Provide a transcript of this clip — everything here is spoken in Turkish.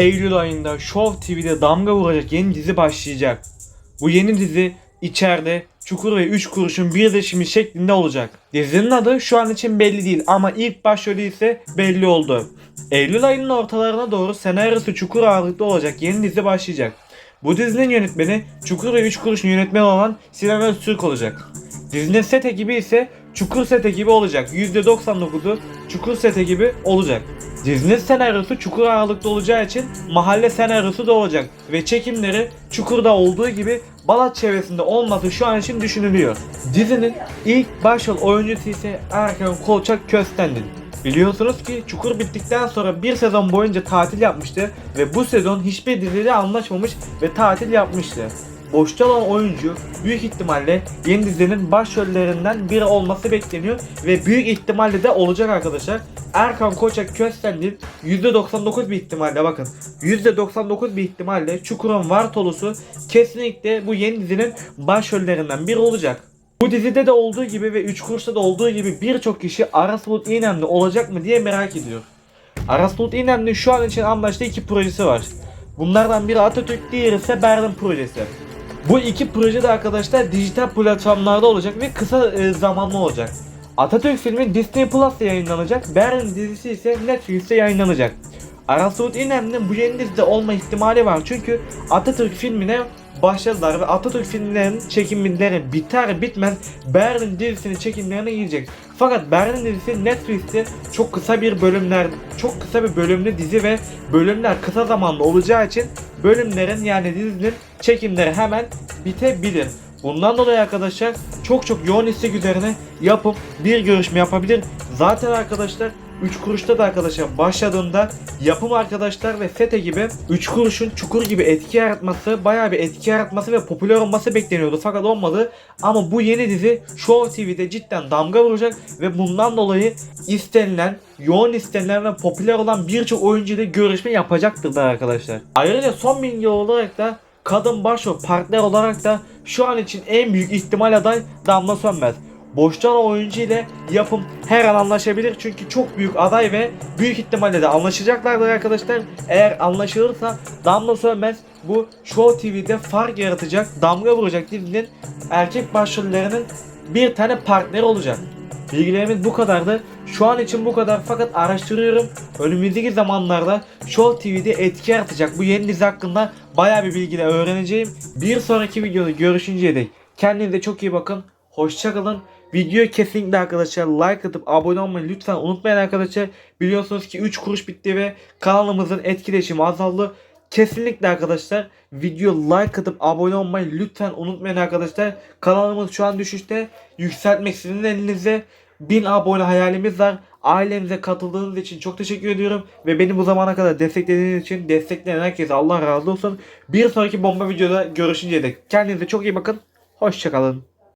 Eylül ayında Show TV'de damga vuracak yeni dizi başlayacak. Bu yeni dizi içeride Çukur ve 3 kuruşun birleşimi şeklinde olacak. Dizinin adı şu an için belli değil ama ilk başrolü ise belli oldu. Eylül ayının ortalarına doğru senaryosu Çukur ağırlıklı olacak yeni dizi başlayacak. Bu dizinin yönetmeni Çukur ve 3 kuruşun yönetmeni olan Sinan Öztürk olacak. Dizinin set ekibi ise Çukur set ekibi olacak. %99'u Çukur set ekibi olacak. Dizinin senaryosu Çukur ağırlıklı olacağı için mahalle senaryosu da olacak. Ve çekimleri Çukur'da olduğu gibi Balat çevresinde olması şu an için düşünülüyor. Dizinin ilk başrol oyuncusu ise Erkan Kolçak Köstendil. Biliyorsunuz ki Çukur bittikten sonra bir sezon boyunca tatil yapmıştı ve bu sezon hiçbir diziyle anlaşmamış ve tatil yapmıştı. Boşta olan oyuncu büyük ihtimalle yeni dizinin başrollerinden biri olması bekleniyor ve büyük ihtimalle de olacak arkadaşlar. Erkan Koçak Köstendil %99 bir ihtimalle bakın %99 bir ihtimalle Çukur'un Vartolusu kesinlikle bu yeni dizinin başrollerinden biri olacak. Bu dizide de olduğu gibi ve 3 kuruşta da olduğu gibi birçok kişi Aras Bulut İynemli olacak mı diye merak ediyor. Aras Bulut İynemli'nin şu an için anlaştığı iki projesi var. Bunlardan biri Atatürk, diğeri ise Berlin projesi. Bu iki proje de arkadaşlar dijital platformlarda olacak ve kısa e, zamanlı olacak. Atatürk filmi Disney Plus'ta yayınlanacak, Berlin dizisi ise Netflix'te yayınlanacak. Aras Bulut İynemli'nin bu yeni dizide olma ihtimali var çünkü Atatürk filmine başladılar ve Atatürk filmlerinin çekimleri biter bitmez Berlin dizisinin çekimlerine girecek. Fakat Berlin dizisi Netflix'te çok kısa bir bölümler, çok kısa bir bölümlü dizi ve bölümler kısa zamanlı olacağı için bölümlerin yani dizinin çekimleri hemen bitebilir. Bundan dolayı arkadaşlar çok çok yoğun istek üzerine yapıp bir görüşme yapabilir. Zaten arkadaşlar 3 kuruşta da arkadaşlar başladığında yapım arkadaşlar ve FETE gibi 3 kuruşun çukur gibi etki yaratması, bayağı bir etki yaratması ve popüler olması bekleniyordu fakat olmadı. Ama bu yeni dizi Show TV'de cidden damga vuracak ve bundan dolayı istenilen, yoğun istenilen ve popüler olan birçok oyuncuyla görüşme yapacaktırlar arkadaşlar. Ayrıca son bilgi olarak da kadın başrol partner olarak da şu an için en büyük ihtimal aday Damla Sönmez. Boştan oyuncu ile yapım her an anlaşabilir çünkü çok büyük aday ve büyük ihtimalle de anlaşacaklardır arkadaşlar. Eğer anlaşılırsa Damla Sönmez bu Show TV'de fark yaratacak, damga vuracak dizinin erkek başrollerinin bir tane partneri olacak. Bilgilerimiz bu kadardı. Şu an için bu kadar fakat araştırıyorum. Önümüzdeki zamanlarda Show TV'de etki yaratacak bu yeni dizi hakkında baya bir bilgiler öğreneceğim. Bir sonraki videoda görüşünceye dek kendinize çok iyi bakın. Hoşçakalın. Videoyu kesinlikle arkadaşlar like atıp abone olmayı lütfen unutmayın arkadaşlar. Biliyorsunuz ki 3 kuruş bitti ve kanalımızın etkileşimi azaldı. Kesinlikle arkadaşlar video like atıp abone olmayı lütfen unutmayın arkadaşlar. Kanalımız şu an düşüşte. Yükseltmek sizin elinizde. 1000 abone hayalimiz var. Ailemize katıldığınız için çok teşekkür ediyorum. Ve beni bu zamana kadar desteklediğiniz için destekleyen herkese Allah razı olsun. Bir sonraki bomba videoda görüşünceye dek kendinize çok iyi bakın. Hoşçakalın.